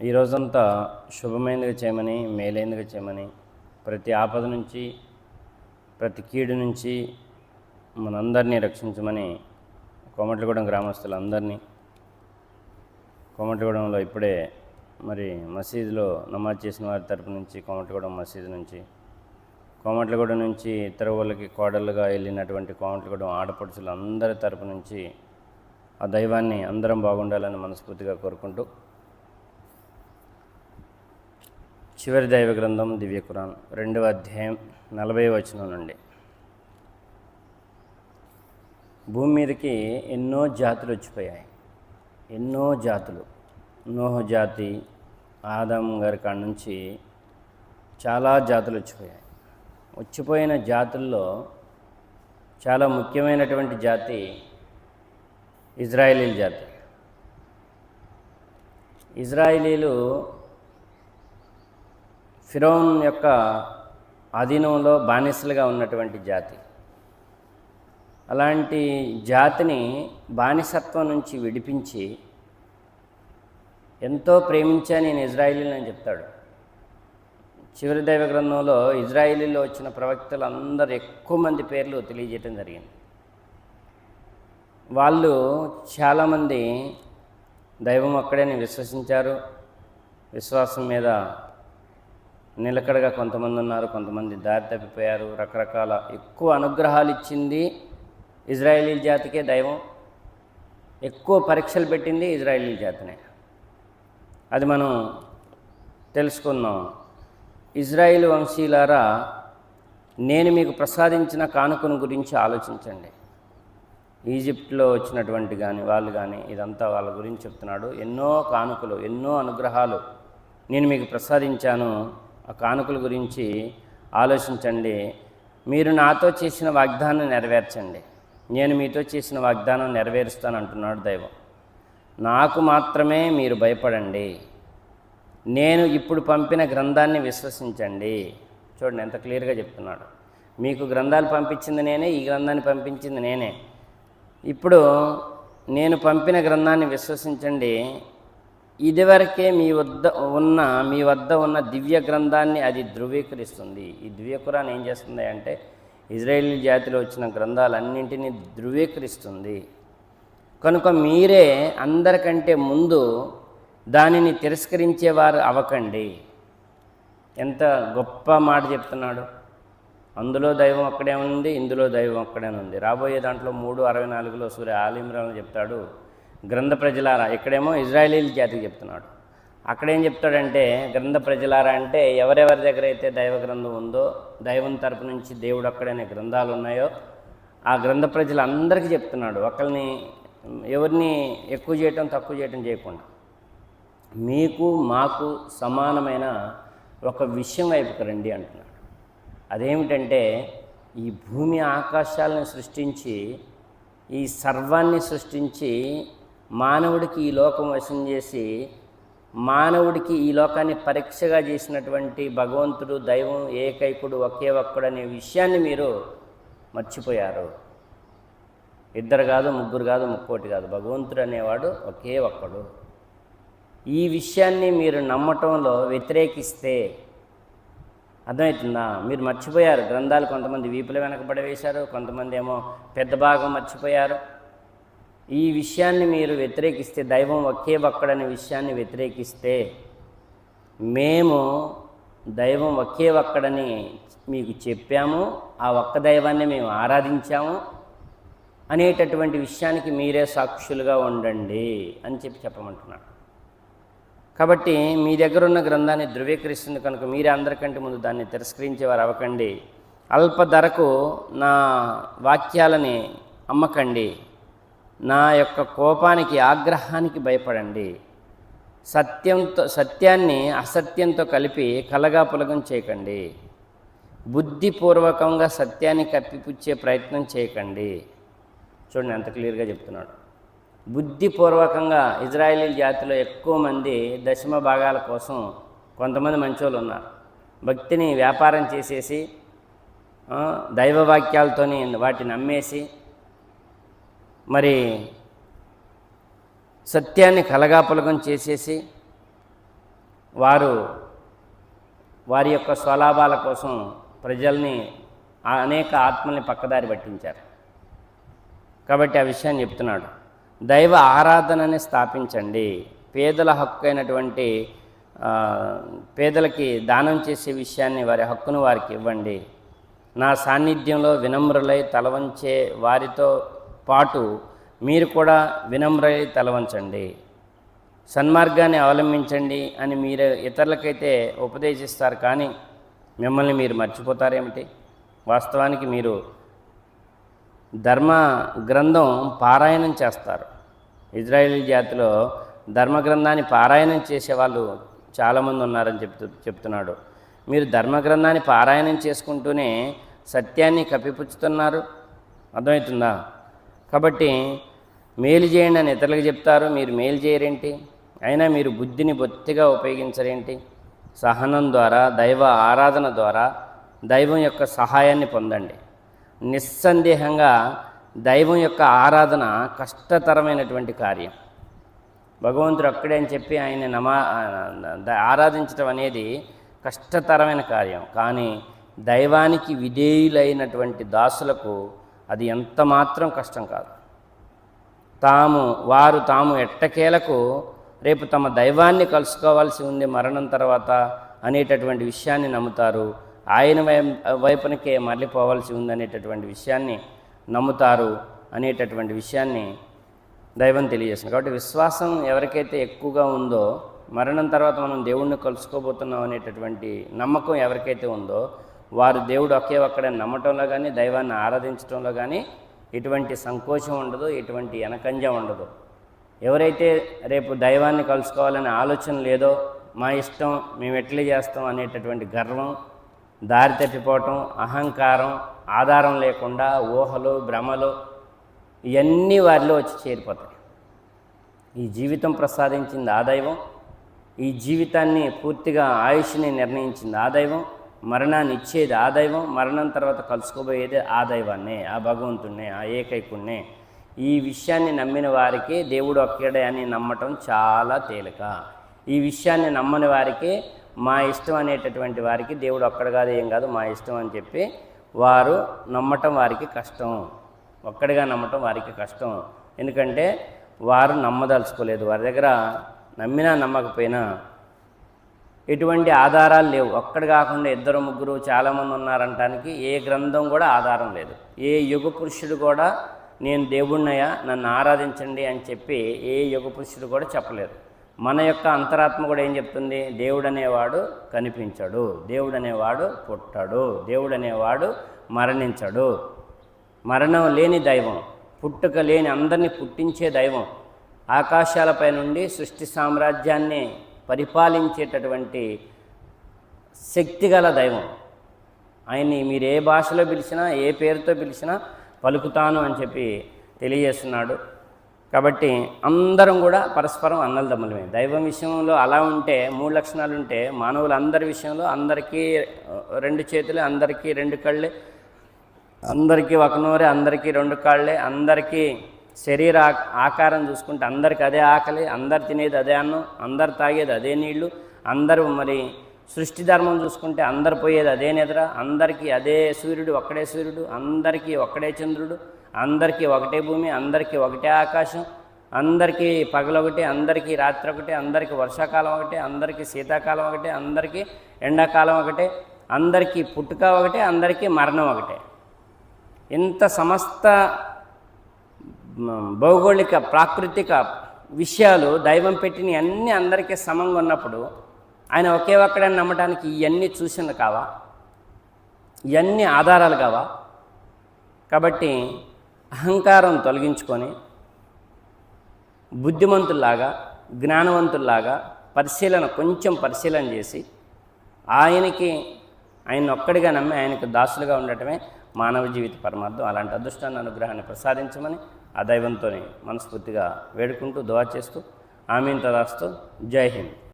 ఈ రోజంతా శుభమైనదిగా చేయమని మేలైనదిగా చేయమని ప్రతి ఆపద నుంచి ప్రతి కీడు నుంచి మనందరినీ రక్షించమని కోమట్లగూడెం గ్రామస్తులందరినీ కోమట్లగూడెంలో ఇప్పుడే మరి మసీదులో నమాజ్ చేసిన వారి తరపు నుంచి కోమట్లగూడెం మసీదు నుంచి కోమట్లగూడెం నుంచి ఇతర ఊళ్ళకి కోడళ్ళుగా వెళ్ళినటువంటి కోమట్లగూడెం ఆడపడుచులు అందరి తరపు నుంచి ఆ దైవాన్ని అందరం బాగుండాలని మనస్ఫూర్తిగా కోరుకుంటూ చివరి దైవ గ్రంథం దివ్యకురాన్ రెండవ అధ్యాయం నలభై వచనం నుండి. భూమి మీదకి ఎన్నో జాతులు వచ్చిపోయాయి. ఎన్నో జాతులు. నోహ జాతి ఆదం గారి కాడ నుంచి చాలా జాతులు వచ్చిపోయాయి. వచ్చిపోయిన జాతుల్లో చాలా ముఖ్యమైనటువంటి జాతి ఇజ్రాయిలీ జాతి. ఇజ్రాయిలీలు ఫిరోన్ యొక్క అధీనంలో బానిసలుగా ఉన్నటువంటి జాతి. అలాంటి జాతిని బానిసత్వం నుంచి విడిపించి ఎంతో ప్రేమించా నేను ఇజ్రాయిలీని అని చెప్తాడు. చివరి దైవ గ్రంథంలో ఇజ్రాయిలీలో వచ్చిన ప్రవక్తలు అందరు ఎక్కువ మంది పేర్లు తెలియజేయటం జరిగింది. వాళ్ళు చాలామంది దైవం అక్కడే విశ్వసించారు. విశ్వాసం మీద నిలకడగా కొంతమంది ఉన్నారు కొంతమంది దారి తప్పిపోయారు. రకరకాల ఎక్కువ అనుగ్రహాలు ఇచ్చింది ఇజ్రాయేలీ జాతికే దైవం. ఎక్కువ పరీక్షలు పెట్టింది ఇజ్రాయేలీ జాతినే. అది మనం తెలుసుకుందాం. ఇజ్రాయిల్ వంశీయులారా నేను మీకు ప్రసాదించిన కానుకను గురించి ఆలోచించండి. ఈజిప్ట్లో వచ్చినటువంటి కానీ వాళ్ళు కానీ ఇదంతా వాళ్ళ గురించి చెప్తున్నాడు. ఎన్నో కానుకలు ఎన్నో అనుగ్రహాలు నేను మీకు ప్రసాదించాను. ఆ కానుకల గురించి ఆలోచించండి. మీరు నాతో చేసిన వాగ్దానం నెరవేర్చండి. నేను మీతో చేసిన వాగ్దానం నెరవేరుస్తాను అంటున్నాడు దైవం. నాకు మాత్రమే మీరు భయపడండి. నేను ఇప్పుడు పంపిన గ్రంథాన్ని విశ్వసించండి. చూడండి ఎంత క్లియర్గా చెప్తున్నాడు. మీకు గ్రంథాలు పంపించింది నేనే ఈ గ్రంథాన్ని పంపించింది నేనే. ఇప్పుడు నేను పంపిన గ్రంథాన్ని విశ్వసించండి. ఇదివరకే మీ వద్ద ఉన్న మీ వద్ద ఉన్న దివ్య గ్రంథాన్ని అది ధృవీకరిస్తుంది. ఈ దివ్య కురాన్ ఏం చేస్తుంది అంటే ఇజ్రాయేల్ జాతిలో వచ్చిన గ్రంథాలన్నింటినీ ధృవీకరిస్తుంది. కనుక మీరే అందరికంటే ముందు దానిని తిరస్కరించేవారు అవ్వకండి. ఎంత గొప్ప మాట చెప్తున్నాడు. అందులో దైవం అక్కడే ఉంది ఇందులో దైవం అక్కడే ఉంది. రాబోయే దాంట్లో మూడు అరవై నాలుగులో సూర్య ఆలిమ్రాలను చెప్తాడు గ్రంథ ప్రజలారా ఇక్కడేమో ఇజ్రాయలీల జాతికి చెప్తున్నాడు. అక్కడేం చెప్తాడంటే గ్రంథ ప్రజలారా అంటే ఎవరెవరి దగ్గర అయితే దైవ గ్రంథం ఉందో దైవం తరపు నుంచి దేవుడు అక్కడనే గ్రంథాలు ఉన్నాయో ఆ గ్రంథ ప్రజలందరికీ చెప్తున్నాడు. ఒకరిని ఎవరిని ఎక్కువ చేయటం తక్కువ చేయటం చేయకుండా. మీకు మాకు సమానమైన ఒక విషయం వైపుకి రండి అంటున్నాడు. అదేమిటంటే ఈ భూమి ఆకాశాలను సృష్టించి ఈ సర్వాన్ని సృష్టించి మానవుడికి ఈ లోకం వశం చేసి మానవుడికి ఈ లోకాన్ని పరీక్షగా చేసినటువంటి భగవంతుడు దైవం ఏకైకుడు ఒకే ఒక్కడు అనే విషయాన్ని మీరు మర్చిపోయారు. ఇద్దరు కాదు ముగ్గురు కాదు ముక్కోటి కాదు. భగవంతుడు అనేవాడు ఒకే ఒక్కడు. ఈ విషయాన్ని మీరు నమ్మటంలో వ్యతిరేకిస్తే అర్థమవుతుందా? మీరు మర్చిపోయారు. గ్రంథాలు కొంతమంది వీపుల వెనక పడవేశారు కొంతమంది ఏమో పెద్ద భాగం మర్చిపోయారు. ఈ విషయాన్ని మీరు వ్యతిరేకిస్తే దైవం ఒకే ఒక్కడనే విషయాన్ని వ్యతిరేకిస్తే మేము దైవం ఒకే ఒక్కడని మీకు చెప్పాము ఆ ఒక్క దైవాన్ని మేము ఆరాధించాము అనేటటువంటి విషయానికి మీరే సాక్షులుగా ఉండండి అని చెప్పి చెప్పమంటున్నాడు. కాబట్టి మీ దగ్గర ఉన్న గ్రంథాన్ని ధృవీకరిస్తుంది కనుక మీరే అందరికంటే ముందు దాన్ని తిరస్కరించేవారు అవ్వకండి. అల్ప ధరకు నా వాక్యాలని అమ్మకండి. నా యొక్క కోపానికి ఆగ్రహానికి భయపడండి. సత్యంతో సత్యాన్ని అసత్యంతో కలిపి కలగాపులగం చేయకండి. బుద్ధిపూర్వకంగా సత్యాన్ని కప్పిపుచ్చే ప్రయత్నం చేయకండి. చూడండి అంత క్లియర్గా చెప్తున్నాడు. బుద్ధిపూర్వకంగా ఇజ్రాయేలీ జాతిలో ఎక్కువ మంది దశమ భాగాల కోసం కొంతమంది మంచోళ్ళు ఉన్నారు. భక్తిని వ్యాపారం చేసేసి దైవవాక్యాలతోని వాటిని అమ్మేసి మరి సత్యాన్ని కలగాపులగం చేసేసి వారు వారి యొక్క స్వలాభాల కోసం ప్రజల్ని అనేక ఆత్మల్ని పక్కదారి పట్టించారు. కాబట్టి ఆ విషయాన్ని చెప్తున్నాడు. దైవ ఆరాధనని స్థాపించండి. పేదల హక్కు అయినటువంటి పేదలకి దానం చేసే విషయాన్ని వారి హక్కును వారికి ఇవ్వండి. నా సాన్నిధ్యంలో వినమ్రులై తలవంచే వారితో పాటు మీరు కూడా వినమ్రై తలవంచండి. సన్మార్గాన్ని అవలంబించండి అని మీరు ఇతరులకైతే ఉపదేశిస్తారు కానీ మిమ్మల్ని మీరు మర్చిపోతారేమిటి? వాస్తవానికి మీరు ధర్మ గ్రంథం పారాయణం చేస్తారు. ఇజ్రాయేలీ జాతిలో ధర్మ గ్రంథాన్ని పారాయణం చేసేవాళ్ళు చాలామంది ఉన్నారని చెప్తూ చెప్తున్నాడు. మీరు ధర్మ గ్రంథాన్ని పారాయణం చేసుకుంటూనే సత్యాన్ని కప్పిపుచ్చుతున్నారు? అర్థమవుతుందా? కాబట్టి మేలు చేయండి అని ఇతరులకు చెప్తారు. మీరు మేలు చేయరేంటి? అయినా మీరు బుద్ధిని బొత్తిగా ఉపయోగించరేంటి? సహనం ద్వారా దైవ ఆరాధన ద్వారా దైవం యొక్క సహాయాన్ని పొందండి. నిస్సందేహంగా దైవం యొక్క ఆరాధన కష్టతరమైనటువంటి కార్యం. భగవంతుడు అక్కడే అని చెప్పి ఆయన నమా ఆరాధించడం అనేది కష్టతరమైన కార్యం. కానీ దైవానికి విధేయులైనటువంటి దాసులకు అది ఎంత మాత్రం కష్టం కాదు. తాము వారు తాము ఎట్టకేలకు రేపు తమ దైవాన్ని కలుసుకోవాల్సి ఉంది మరణం తర్వాత అనేటటువంటి విషయాన్ని నమ్ముతారు. ఆయన వై వైపునకే మరలిపోవాల్సి ఉంది అనేటటువంటి విషయాన్ని నమ్ముతారు అనేటటువంటి విషయాన్ని దైవం తెలియజేస్తుంది. కాబట్టి విశ్వాసం ఎవరికైతే ఎక్కువగా ఉందో మరణం తర్వాత మనం దేవుణ్ణి కలుసుకోబోతున్నాం అనేటటువంటి నమ్మకం ఎవరికైతే ఉందో వారు దేవుడు ఒకే ఒక్కడే నమ్మటంలో కానీ దైవాన్ని ఆరాధించడంలో కానీ ఎటువంటి సంకోచం ఉండదు ఎటువంటి వెనకంజం ఉండదు. ఎవరైతే రేపు దైవాన్ని కలుసుకోవాలనే ఆలోచన లేదో మా ఇష్టం మేము ఎట్లే చేస్తాం అనేటటువంటి గర్వం దారి తప్పిపోవటం అహంకారం ఆధారం లేకుండా ఊహలు భ్రమలు ఇవన్నీ వారిలో వచ్చి చేరిపోతాయి. ఈ జీవితం ప్రసాదించింది ఆ దైవం ఈ జీవితాన్ని పూర్తిగా ఆయుష్ని నిర్ణయించింది ఆ దైవం మరణాన్ని ఇచ్చేది ఆ దైవం మరణం తర్వాత కలుసుకోబోయేది ఆ దైవాన్నే ఆ భగవంతుణ్ణే ఆ ఏకైకుణ్ణే. ఈ విషయాన్ని నమ్మిన వారికి దేవుడు ఒక్కడే అని నమ్మటం చాలా తేలిక. ఈ విషయాన్ని నమ్మని వారికి మా ఇష్టం అనేటటువంటి వారికి దేవుడు ఒక్కడ కాదు ఏం కాదు మా ఇష్టం అని చెప్పి వారు నమ్మటం వారికి కష్టం. ఒక్కడిగా నమ్మటం వారికి కష్టం. ఎందుకంటే వారు నమ్మదలుచుకోలేదు. వారి దగ్గర నమ్మినా నమ్మకపోయినా ఎటువంటి ఆధారాలు లేవు. ఒక్కడు కాకుండా ఇద్దరు ముగ్గురు చాలామంది ఉన్నారంటానికి ఏ గ్రంథం కూడా ఆధారం లేదు. ఏ యుగ పురుషుడు కూడా నేను దేవుణ్ణయ్యా నన్ను ఆరాధించండి అని చెప్పి ఏ యుగ పురుషుడు కూడా చెప్పలేదు. మన యొక్క అంతరాత్మ కూడా ఏం చెప్తుంది? దేవుడు అనేవాడు కనిపించడు. దేవుడు అనేవాడు పుట్టడు. దేవుడు అనేవాడు మరణించడు. మరణం లేని దైవం పుట్టుక లేని అందరినీ పుట్టించే దైవం ఆకాశాలపై నుండి సృష్టి సామ్రాజ్యాన్ని పరిపాలించేటటువంటి శక్తిగల దైవం. ఆయన్ని మీరు ఏ భాషలో పిలిచినా ఏ పేరుతో పిలిచినా పలుకుతాను అని చెప్పి తెలియజేస్తున్నాడు. కాబట్టి అందరం కూడా పరస్పరం అన్నలు తమ్ములమే. దైవం విషయంలో అలా ఉంటే మూడు లక్షణాలు ఉంటే మానవులందరి విషయంలో అందరికీ రెండు చేతులు అందరికీ రెండు కళ్ళే అందరికీ ఒక నోరే అందరికీ రెండు కాళ్ళే అందరికీ శరీర ఆకారం చూసుకుంటే అందరికి అదే ఆకలి అందరు తినేది అదే అన్నం అందరు తాగేది అదే నీళ్ళు అందరూ మరి సృష్టి ధర్మం చూసుకుంటే అందరు పోయేది అదే నిద్ర అందరికీ అదే సూర్యుడు ఒక్కడే సూర్యుడు అందరికీ ఒక్కడే చంద్రుడు అందరికీ ఒకటే భూమి అందరికీ ఒకటే ఆకాశం అందరికీ పగలొకటి అందరికీ రాత్రి ఒకటి అందరికీ వర్షాకాలం ఒకటే అందరికీ శీతాకాలం ఒకటే అందరికీ ఎండాకాలం ఒకటే అందరికీ పుట్టుక ఒకటే అందరికీ మరణం ఒకటే. ఇంత సమస్త భౌగోళిక ప్రాకృతిక విషయాలు దైవం పెట్టిన అన్నీ అందరికీ సమంగా ఉన్నప్పుడు ఆయన ఒకే ఒక్కడని నమ్మడానికి ఇవన్నీ చూసింది కావా? ఇవన్నీ ఆధారాలు కావా? కాబట్టి అహంకారం తొలగించుకొని బుద్ధిమంతుల్లాగా జ్ఞానవంతుల్లాగా పరిశీలన కొంచెం పరిశీలన చేసి ఆయనకి ఆయన ఒక్కడిగా నమ్మి ఆయనకు దాసులుగా ఉండటమే మానవ జీవిత పరమార్థం. అలాంటి అదృష్టాన్ని అనుగ్రహాన్ని ప్రసాదించమని ఆ దైవంతో మనస్ఫూర్తిగా వేడుకుంటూ దువా చేస్తూ ఆమెను తదాస్తూ జై హింద్.